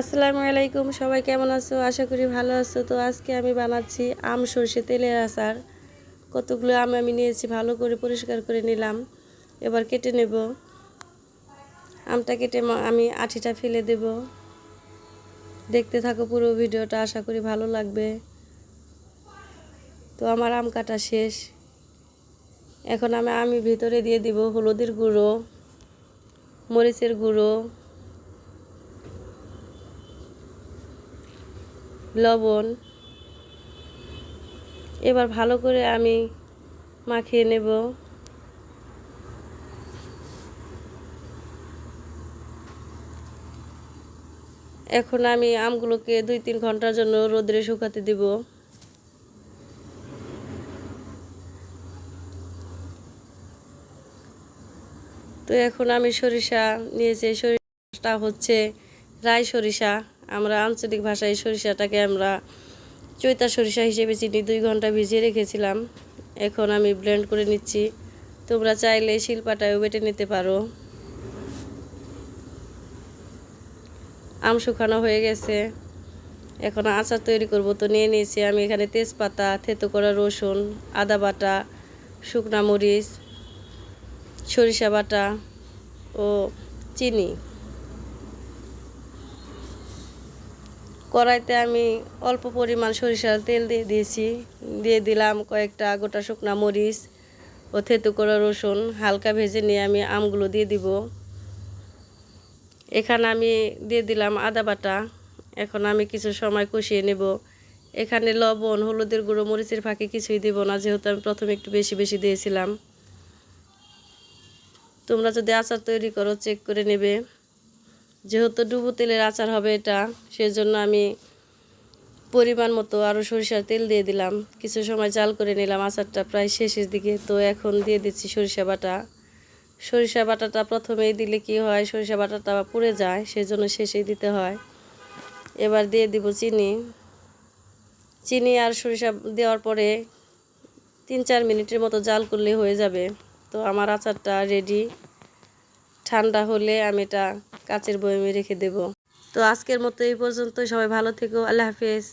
আসসালামু আলাইকুম, সবাই কেমন আছো? আশা করি ভালো আছো। তো আজকে আমি বানাচ্ছি আম, সর্ষে তেলের আচার। কতগুলো আম আমি নিয়েছি, ভালো করে পরিষ্কার করে নিলাম। এবার কেটে নেব। আমটা কেটে আমি আঠিটা ফেলে দেব। দেখতে থাকো পুরো ভিডিওটা, আশা করি ভালো লাগবে। তো আমার আম কাটা শেষ। এখন আমি আমি ভিতরে দিয়ে দিব হলুদের গুঁড়ো, মরিচের গুঁড়ো লবণ। এবার ভালো করে আমি মাখিয়ে নেব। এখন আমি আমগুলোকে দুই তিন ঘণ্টার জন্য রোদ্রে শুকাতে দিব। তো এখন আমি সরিষা নিয়েছি, সরিষাটা হচ্ছে রাই সরিষা। আমরা আঞ্চলিক ভাষায় সরিষাটাকে আমরা চৈতা সরিষা হিসেবে চিনি, দুই ঘণ্টা ভিজিয়ে রেখেছিলাম। এখন আমি ব্লেন্ড করে নিচ্ছি। তোমরা চাইলে শিলপাটায়ও বেটে নিতে পারো। আম শুকানো হয়ে গেছে। এখন আচার তৈরি করব। তো নিয়ে নিয়েছি আমি এখানে তেজপাতা, থেতো করা রসুন, আদা বাটা, শুকনা মরিচ, সরিষা বাটা ও চিনি। কড়াইতে আমি অল্প পরিমাণ সরিষার তেল দিয়ে দিয়েছি। দিয়ে দিলাম কয়েকটা গোটা শুকনা মরিচ ও থেতু করা রসুন। হালকা ভেজে নিয়ে আমি আমগুলো দিয়ে দিব। এখানে আমি দিয়ে দিলাম আদা বাটা। এখন আমি কিছু সময় কষিয়ে নেব। এখানে লবণ, হলুদের গুঁড়ো, মরিচের ফাঁকে কিছুই দেব না, যেহেতু আমি প্রথমে একটু বেশি বেশি দিয়েছিলাম। তোমরা যদি আচার তৈরি করো, চেক করে নেবে। যেহেতু ডুবো তেলের আচার হবে এটা, সেজন্য আমি পরিমাণ মতো আরও সরিষার তেল দিয়ে দিলাম। কিছু সময় জাল করে নিলাম, আচারটা প্রায় শেষের দিকে। তো এখন দিয়ে দিচ্ছি সরিষা বাটা। সরিষা বাটাটা প্রথমেই দিলে কি হয়, সরিষা বাটাটা পুড়ে যায়, সেজন্য শেষেই দিতে হয়। এবার দিয়ে দিব চিনি। চিনি আর সরিষা দেওয়ার পরে তিন চার মিনিটের মতো জাল করলে হয়ে যাবে। তো আমার আচারটা রেডি ঠান্ডা হলে আমি এটা কাচের বয়মে রেখে দেব। তো আজকের মতো এই পর্যন্ত সবাই ভালো থেকো। আল্লাহ হাফেজ।